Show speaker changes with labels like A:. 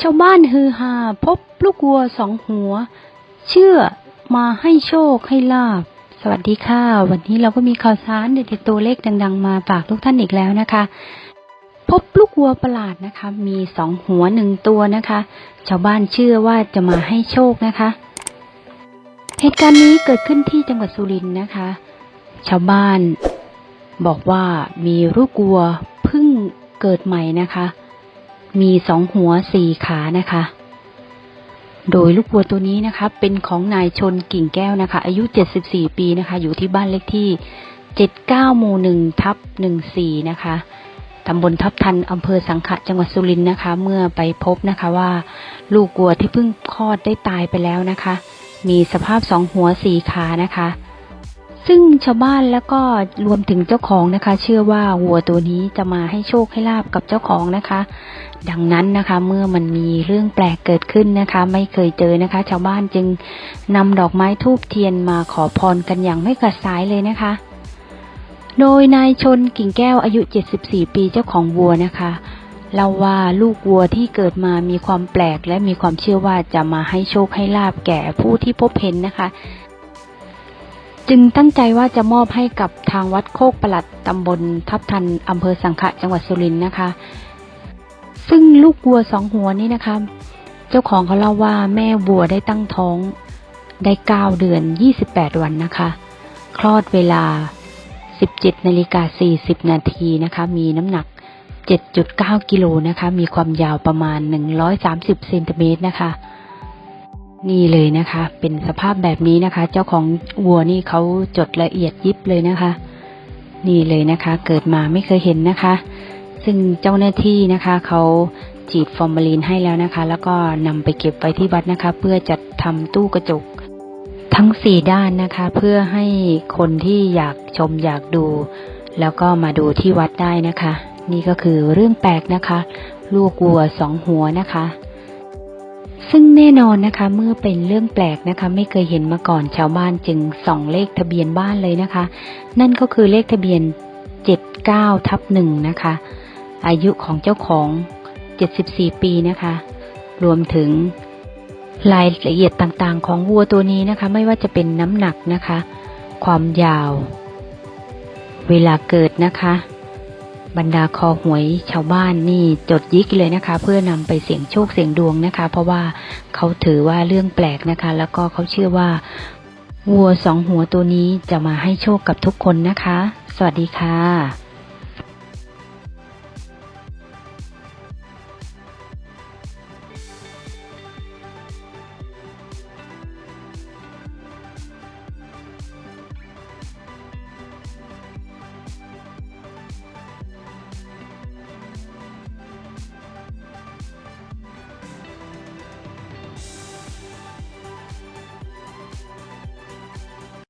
A: ชาวบ้านฮือฮาพบลูกวัวสองหัว เชื่อมาให้โชคให้ลาบ สวัสดีค่ะ วันนี้เราก็มีข่าวสารเด็ดๆตัวเลขดัง ๆ มาฝากทุกท่านอีกแล้วนะคะ พบลูกวัวประหลาดนะคะ มีสองหัวหนึ่งตัวนะคะ ชาวบ้านเชื่อว่าจะมาให้โชคนะคะ เหตุการณ์นี้เกิดขึ้นที่จังหวัดสุรินทร์นะคะ ชาวบ้านบอกว่ามีลูกวัวเพิ่งเกิดใหม่นะคะ มีสองหัวสี่ขานะคะ โดยลูกวัวตัวนี้นะคะ เป็นของนายชนกิ่งแก้วนะคะ อายุ 74 ปีนะคะ อยู่ที่บ้านเลขที่ 79หมู่1ทับ14 นะคะตำบลทับทันอำเภอสังขะจังหวัดสุรินทร์นะคะ เมื่อไปพบนะคะว่า ลูกวัวที่เพิ่งคลอดได้ตายไปแล้วนะคะ มีสภาพสองหัวสี่ขานะคะ ซึ่งชาวบ้านแล้วก็รวมถึงเจ้าของนะคะ เชื่อว่าวัวตัวนี้จะมาให้โชคให้ลาบกับเจ้าของนะคะ ดังนั้นนะคะ เมื่อมันมีเรื่องแปลกเกิดขึ้นนะคะ ไม่เคยเจอนะคะ ชาวบ้านจึงนำดอกไม้ทูบเทียนมาขอพรกันอย่างไม่กระสายเลยนะคะ โดยนายชนกิ่งแก้วอายุ 74 ปีเจ้าของวัวนะคะเล่าว่าลูกวัวที่เกิดมามีความแปลกและมีความเชื่อว่าจะมาให้โชคให้ลาบแก่ผู้ที่พบเห็นนะคะ จึงตั้งใจว่าจะมอบให้กับทางวัดโคกประหลัดตำบลทับทันอำเภอสังขะจังหวัดสุรินทร์นะคะ ซึ่งลูกวัวสองหัวนี้นะคะ เจ้าของเขาเล่าว่าแม่วัวได้ตั้งท้อง ได้เก้าเดือนยี่สิบแปดวันนะคะ คลอดเวลาสิบเจ็ดนาฬิกาสี่สิบนาทีนะคะ มีน้ำหนักเจ็ดจุดเก้ากิโลนะคะ มีความยาวประมาณหนึ่งร้อยสามสิบเซนติเมตรนะคะ นี่เลยนะคะ เป็นสภาพแบบนี้นะคะ เจ้าของวัวนี่เขาจดละเอียดยิบเลยนะคะ นี่เลยนะคะ เกิดมาไม่เคยเห็นนะคะ ซึ่งเจ้าหน้าที่นะคะเขาฉีดฟอร์มาลีนให้แล้วนะคะ แล้วก็นำไปเก็บไว้ที่วัดนะคะ เพื่อจัดทำตู้กระจก ทั้งสี่ด้านนะคะ เพื่อให้คนที่อยากชมอยากดู แล้วก็มาดูที่วัดได้นะคะ นี่ก็คือเรื่องแปลกนะคะ ลูกวัวสองหัวนะคะ ซึ่งแน่นอนนะคะเมื่อเป็นเรื่องแปลกนะคะ ไม่เคยเห็นมาก่อนชาวบ้านจึงส่องเลขทะเบียนบ้านเลยนะคะ นั่นก็คือเลขทะเบียน 79ทับหนึ่งนะคะ อายุของเจ้าของ 74 ปีนะคะ รวมถึงรายละเอียดต่างๆ ของวัวตัวนี้นะคะ ไม่ว่าจะเป็นน้ำหนักนะคะ ความยาว เวลาเกิดนะคะ บรรดาคอหวยชาวบ้านนี่จดยิกเลยนะคะ เพื่อนำไปเสี่ยงโชคเสี่ยงดวงนะคะ เพราะว่าเขาถือว่าเรื่องแปลกนะคะ แล้วก็เขาเชื่อว่า วัวสองหัวตัวนี้จะมาให้โชคกับทุกคนนะคะ สวัสดีค่ะ